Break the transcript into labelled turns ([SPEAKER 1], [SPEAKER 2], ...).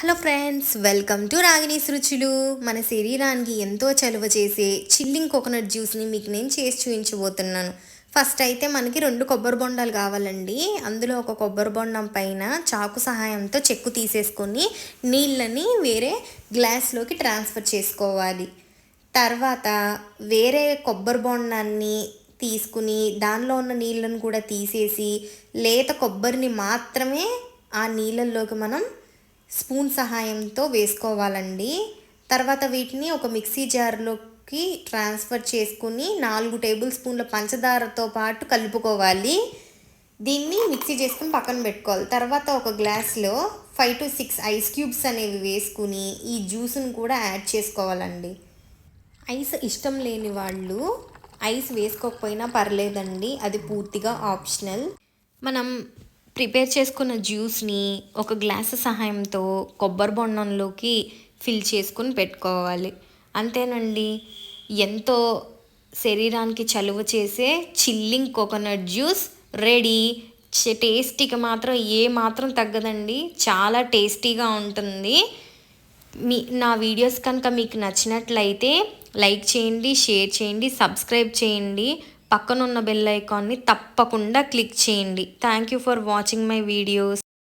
[SPEAKER 1] Hello friends welcome to Ragini's రుచులు మన శరీరానికి ఎంతో చలువ చేసే చిల్లింగ్ కోకోనట్ జ్యూస్ని మీకు నేను చేసి చూపించబోతున్నాను. ఫస్ట్ అయితే మనకి రెండు కొబ్బరి బొండాలు కావాలండి. అందులో ఒక కొబ్బరి బొండం పైన చాకు సహాయంతో చెక్కు తీసేసుకొని నీళ్ళని వేరే గ్లాస్లోకి ట్రాన్స్ఫర్ చేసుకోవాలి. తర్వాత వేరే కొబ్బరి బొండాన్ని తీసుకుని దానిలో ఉన్న నీళ్ళను కూడా తీసేసి లేత కొబ్బరిని మాత్రమే ఆ నీళ్ళల్లోకి మనం స్పూన్ సహాయంతో వేసుకోవాలండి. తర్వాత వీటిని ఒక మిక్సీ జార్లోకి ట్రాన్స్ఫర్ చేసుకుని నాలుగు టేబుల్ స్పూన్ల పంచదారతో పాటు కలుపుకోవాలి. దీన్ని మిక్సీ చేసుకుని పక్కన పెట్టుకోవాలి. తర్వాత ఒక గ్లాస్లో five to six ice cubes అనేవి వేసుకుని ఈ జ్యూస్ని కూడా యాడ్ చేసుకోవాలండి. ఐస్ ఇష్టం లేని వాళ్ళు ఐస్ వేసుకోకపోయినా పర్లేదండి. అది పూర్తిగా ఆప్షనల్. మనం ప్రిపేర్ చేసుకున్న జ్యూస్ని ఒక గ్లాసు సహాయంతో కొబ్బరి బొండంలోకి ఫిల్ చేసుకుని పెట్టుకోవాలి. అంతేనండి. ఎంతో శరీరానికి చలువ చేసే చిల్లింగ్ కోకోనట్ జ్యూస్ రెడీ. టేస్టీకి మాత్రం ఏ మాత్రం తగ్గదండి. చాలా టేస్టీగా ఉంటుంది. మీ నా వీడియోస్ కనుక మీకు నచ్చినట్లయితే లైక్ చేయండి షేర్ చేయండి సబ్స్క్రైబ్ చేయండి. పక్కనున్న బెల్ ఐకాన్ని తప్పకుండా క్లిక్ చేయండి. Thank you for watching my videos